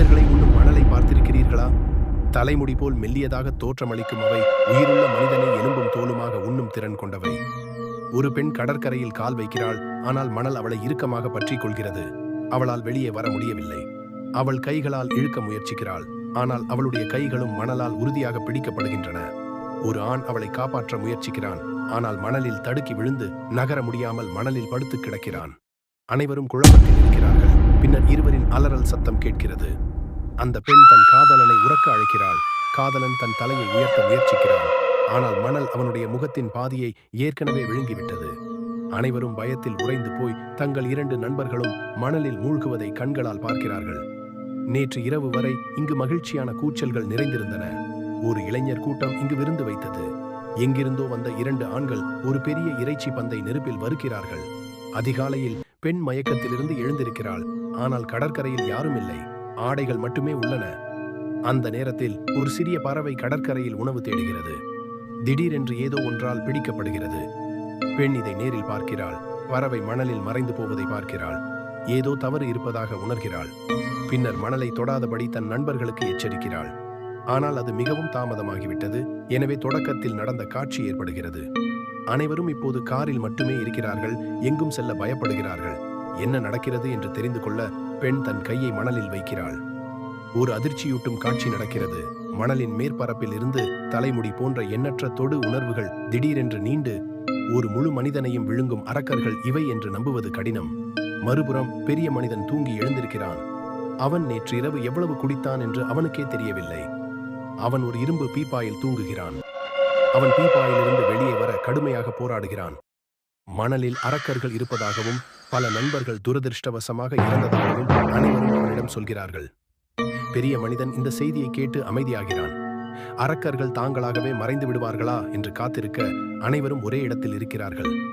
மனிதர்களை உண்ணும் மணலை பார்த்திருக்கிறீர்களா? தலைமுடி போல் மெல்லியதாக தோற்றமளிக்கும் அவை உயிருள்ள மனிதனை எலும்பும் தோலுமாக உண்ணும் திறன் கொண்டவை. ஒரு பெண் கடற்கரையில் கால் வைக்கிறாள் ஆனால் மணல் அவளை இறுக்கமாக பற்றி கொள்கிறது. அவளால் வெளியே வர முடியவில்லை. அவள் கைகளால் இழுக்க முயற்சிக்கிறாள் ஆனால் அவளுடைய கைகளும் மணலால் உறுதியாக பிடிக்கப்படுகின்றன. ஒரு ஆண் அவளை காப்பாற்ற முயற்சிக்கிறான் ஆனால் மணலில் தடுக்கி விழுந்து நகர முடியாமல் மணலில் படுத்து கிடக்கிறான். அனைவரும் குழப்பத்தில் இருக்கிறார்கள் பின்னர் குரல் சத்தம் கேட்கிறது. அந்த பெண் தன் காதலனை உறக்க அழைக்கிறாள். காதலன் தன் தலையை உயர்த்த முயற்சிக்கிறான். ஆனால் மணல் அவனுடைய முகத்தின் பாதியை ஏற்கனவே விழுங்கிவிட்டது. அனைவரும் பயத்தில் உறைந்து போய் தங்கள் இரண்டு நண்பர்களும் மணலில் மூழ்குவதை கண்களால் பார்க்கிறார்கள். நேற்று இரவு வரை இங்கு மகிழ்ச்சியான கூச்சல்கள் நிறைந்திருந்தன. ஒரு இளைஞர் கூட்டம் இங்கு விருந்து வைத்தது. எங்கிருந்தோ வந்த இரண்டு ஆண்கள் ஒரு பெரிய இறைச்சி பந்தை நெருப்பில் வறுக்கிறார்கள். அதிகாலையில் பெண் மயக்கத்திலிருந்து எழுந்திருக்கிறாள். ஆனால் கடற்கரையில் யாரும் இல்லை. ஆடைகள் மட்டுமே உள்ளன. அந்த நேரத்தில் ஒரு சிறிய பறவை கடற்கரையில் உணவு தேடுகிறது. திடீரென்று ஏதோ ஒன்றால் பிடிக்கப்படுகிறது. பெண் இதை நேரில் பார்க்கிறாள். பறவை மணலில் மறைந்து போவதை பார்க்கிறாள். ஏதோ தவறு இருப்பதாக உணர்கிறாள். பின்னர் மணலை தொடாதபடி தன் நண்பர்களுக்கு எச்சரிக்கிறாள். ஆனால் அது மிகவும் தாமதமாகிவிட்டது. எனவே தொடக்கத்தில் நடந்த காட்சி ஏற்படுகிறது. அனைவரும் இப்போது காரில் மட்டுமே இருக்கிறார்கள். எங்கும் செல்ல பயப்படுகிறார்கள். என்ன நடக்கிறது என்று தெரிந்து கொள்ள பெண் தன் கையை மணலில் வைக்கிறாள். ஒரு அதிர்ச்சியூட்டும் காட்சி நடக்கிறது. மணலின் மேற்பரப்பில் இருந்து தலைமுடி போன்ற எண்ணற்ற தொடு உணர்வுகள் திடீரென்று நீண்டு ஒரு முழு மனிதனையும் விழுங்கும் அரக்கர்கள் இவை என்று நம்புவது கடினம். மறுபுறம் பெரிய மனிதன் தூங்கி எழுந்திருக்கிறான். அவன் நேற்று இரவு எவ்வளவு குடித்தான் என்று அவனுக்கே தெரியவில்லை. அவன் ஒரு இரும்பு பீப்பாயில் தூங்குகிறான். அவன் பீப்பாயிலிருந்து வெளியே வர கடுமையாக போராடுகிறான். மணலில் அரக்கர்கள் இருப்பதாகவும் பல நண்பர்கள் துரதிருஷ்டவசமாக இறந்ததாகவும் அனைவரும் அவனிடம் சொல்கிறார்கள். பெரிய மனிதன் இந்த செய்தியை கேட்டு அமைதியாகிறான். அரக்கர்கள் தாங்களாகவே மறைந்து விடுவார்களா என்று காத்திருக்க அனைவரும் ஒரே இடத்தில் இருக்கிறார்கள்.